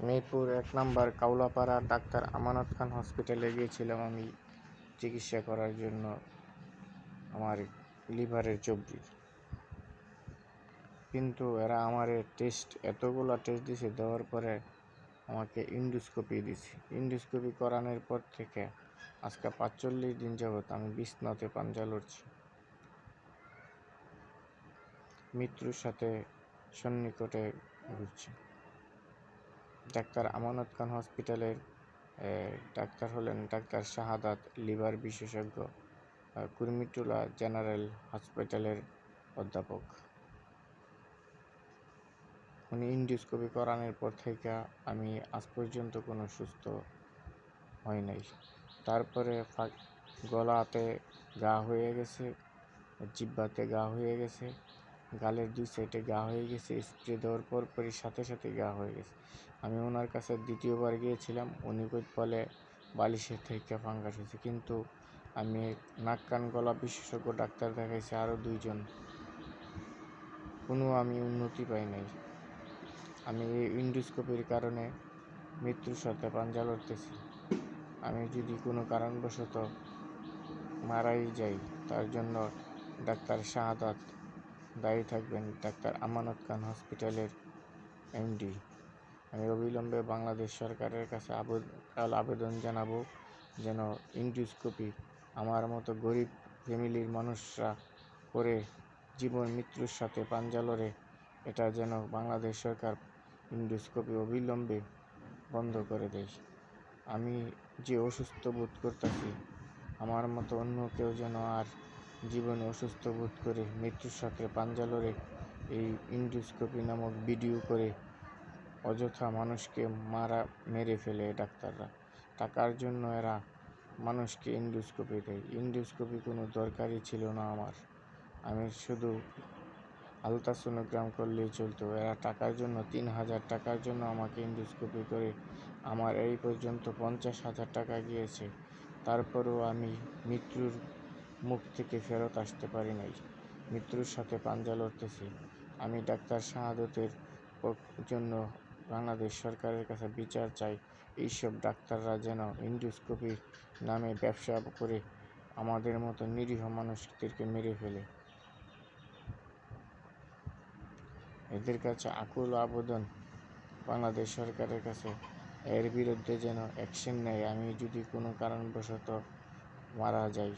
মিরপুর এক number কাউলাপাড়া doctor আমানত খান হসপিটালে গিয়েছিলাম আমি চিকিৎসা করার জন্য আমার লিভারের জব্রি কিন্তু এরা আমার টেস্ট এতগুলো টেস্ট দিছে, দেওয়ার পরে আমাকে ইন্ডোস্কোপি দিছে। ইন্ডোস্কোপি করানোর পর থেকে আজকে পাঁচচল্লিশ দিন যাবত আমি বিছনাতে পাঞ্জা লড়ছি। মৃত্যুর সাথে সন্নিকটে ঘুরছি। ডাক্তার আমানত খান হসপিটালের ডাক্তার হলেন ডাক্তার শাহাদাত লিভার বিশেষজ্ঞ কুর্মিটোলা জেনারেল হসপিটালের অধ্যাপক। উনি ইন্ডোস্কোপি করানোর পর থেকে আমি আজ পর্যন্ত কোনো সুস্থ হয় নাই। তারপরে গলাতে গা হয়ে গেছে, জিব্বাতে গা হয়ে গেছে। গালের দুই সাইডে গা হয়ে গেছে, স্প্রে দেওয়ার পর পরই সাথে সাথে গা হয়ে গেছে। আমি ওনার কাছে দ্বিতীয়বার গিয়েছিলাম, উনি বলে বালিশের থেকে ফাঙ্গাস হয়েছে। কিন্তু আমি নাক, কান, গলা বিশেষজ্ঞ ডাক্তার দেখাইছি আরও দুইজন। কোনো আমি উন্নতি পাই নাই। আমি এই ইন্ডোস্কোপির কারণে মৃত্যুর সাথে পাঞ্জা লড়তেছি। আমি যদি কোনো কারণবশত মারাই যাই, তার জন্য ডাক্তার শাহাদাত দায়ী থাকবেন ডাক্তার আমানত খান হসপিটালের এমডি। আমি অবিলম্বে বাংলাদেশ সরকারের কাছে আবেদ- আবেদন জানাব যেন ইন্ডোস্কোপি আমার মতো গরিব ফ্যামিলির মানুষরা করে জীবন মৃত্যুর সাথে পাঞ্জা লড়ে। এটা যেন বাংলাদেশ সরকার ইন্ডোস্কোপি অবিলম্বে বন্ধ করে দেয়। আমি যে অসুস্থ বোধ করতেছি, আমার মতো অন্য কেউ যেন আর জীবনে অসুস্থ বোধ করে মৃত্যুর সাথে পাঞ্জা লড়ে এই ইন্ডোস্কোপি নামক ভিডিও করে অযথা মানুষকে মারা, মেরে ফেলে ডাক্তাররা। টাকার জন্য এরা মানুষকে ইন্ডোস্কোপি দেয়। ইন্ডোস্কোপি কোনো দরকারই ছিল না আমার। আমি শুধু আলট্রাসোনোগ্রাম করলেই চলতো। এরা টাকার জন্য, তিন হাজার টাকার জন্য আমাকে ইন্ডোস্কোপি করে আমার এই পর্যন্ত পঞ্চাশ হাজার টাকা গিয়েছে। তারপরেও আমি মৃত্যুর মুখ থেকে ফেরত আসতে পারি নাই। মৃত্যুর সাথে পাঞ্জা লড়তেছি। আমি ডাক্তার শাহাদতের জন্য বাংলাদেশ সরকারের কাছে বিচার চাই। এইসব ডাক্তাররা যেন ইন্ডোস্কোপির নামে ব্যবসা করে আমাদের মতো নিরীহ মানুষদেরকে মেরে ফেলে। এদের কাছে আকুল আবেদন। বাংলাদেশ সরকারের কাছে এর বিরুদ্ধে যেন অ্যাকশন নেয়। আমি যদি কোনো কারণবশত মারা যাই